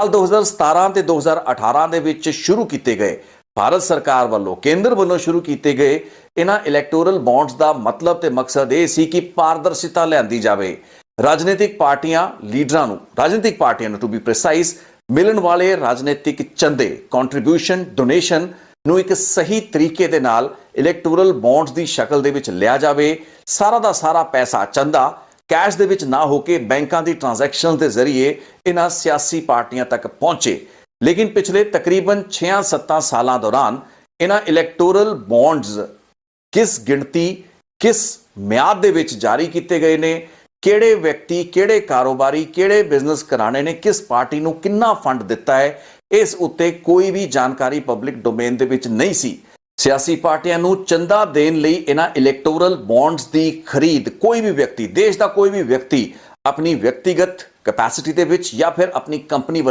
ਸਾਲ 2017 ਤੇ 2018 ਦੇ ਵਿੱਚ ਸ਼ੁਰੂ ਕੀਤੇ ਗਏ। ਭਾਰਤ ਸਰਕਾਰ ਵੱਲੋਂ ਕੇਂਦਰ ਵੱਲੋਂ ਸ਼ੁਰੂ ਕੀਤੇ ਗਏ ਇਹਨਾਂ ਇਲੈਕਟੋਰਲ ਬੌਂਡਸ ਦਾ ਮਤਲਬ ਤੇ ਮਕਸਦ ਇਹ ਸੀ ਕਿ ਪਾਰਦਰਸ਼ਿਤਾ ਲਿਆਂਦੀ ਜਾਵੇ। ਰਾਜਨੀਤਿਕ ਪਾਰਟੀਆਂ ਲੀਡਰਾਂ ਨੂੰ, ਰਾਜਨੀਤਿਕ ਪਾਰਟੀਆਂ ਨੂੰ ਟੂ ਬੀ ਪ੍ਰੀਸਾਈਜ਼ ਮਿਲਣ ਵਾਲੇ ਰਾਜਨੀਤਿਕ ਚੰਦੇ ਕੰਟਰੀਬਿਊਸ਼ਨ ਡੋਨੇਸ਼ਨ ਨੂੰ ਇੱਕ ਸਹੀ ਤਰੀਕੇ ਦੇ ਨਾਲ ਇਲੈਕਟੋਰਲ ਬੌਂਡਸ ਦੀ ਸ਼ਕਲ ਦੇ ਵਿੱਚ ਲਿਆ ਜਾਵੇ। ਸਾਰਾ ਦਾ ਸਾਰਾ ਪੈਸਾ ਚੰਦਾ ਕੈਸ਼ ਦੇ ਵਿੱਚ ਨਾ ਹੋ ਕੇ ਬੈਂਕਾਂ ਦੀ ਟ੍ਰਾਂਜੈਕਸ਼ਨ ਦੇ ਜ਼ਰੀਏ ਇਹਨਾਂ ਸਿਆਸੀ ਪਾਰਟੀਆਂ ਤੱਕ ਪਹੁੰਚੇ। ਲੇਕਿਨ ਪਿਛਲੇ ਤਕਰੀਬਨ 6-7 ਸਾਲਾਂ ਦੌਰਾਨ ਇਹਨਾਂ ਇਲੈਕਟੋਰਲ ਬੌਂਡਸ ਕਿਸ ਗਿਣਤੀ, ਕਿਸ ਮਿਆਦ ਦੇ ਵਿੱਚ ਜਾਰੀ ਕੀਤੇ ਗਏ ਨੇ, ਕਿਹੜੇ ਵਿਅਕਤੀ, ਕਿਹੜੇ ਕਾਰੋਬਾਰੀ, ਕਿਹੜੇ ਬਿਜ਼ਨਸ ਕਰਾਣੇ ਨੇ, ਕਿਸ ਪਾਰਟੀ ਨੂੰ ਕਿੰਨਾ ਫੰਡ ਦਿੱਤਾ ਹੈ, ਇਸ ਉੱਤੇ ਕੋਈ ਵੀ ਜਾਣਕਾਰੀ ਪਬਲਿਕ ਡੋਮੇਨ ਦੇ ਵਿੱਚ ਨਹੀਂ ਸੀ। ਸਿਆਸੀ ਪਾਰਟੀਆਂ ਨੂੰ ਚੰਦਾ ਦੇਣ ਲਈ ਇਹਨਾਂ ਇਲੈਕਟੋਰਲ ਬੌਂਡਸ ਦੀ ਖਰੀਦ ਕੋਈ ਵੀ ਵਿਅਕਤੀ, ਦੇਸ਼ ਦਾ ਕੋਈ ਵੀ ਵਿਅਕਤੀ ਆਪਣੀ ਵਿਅਕਤੀਗਤ ਕੈਪੈਸਿਟੀ ਦੇ ਵਿੱਚ ਜਾਂ ਫਿਰ ਆਪਣੀ ਕੰਪਨੀ ਵੱਲੋਂ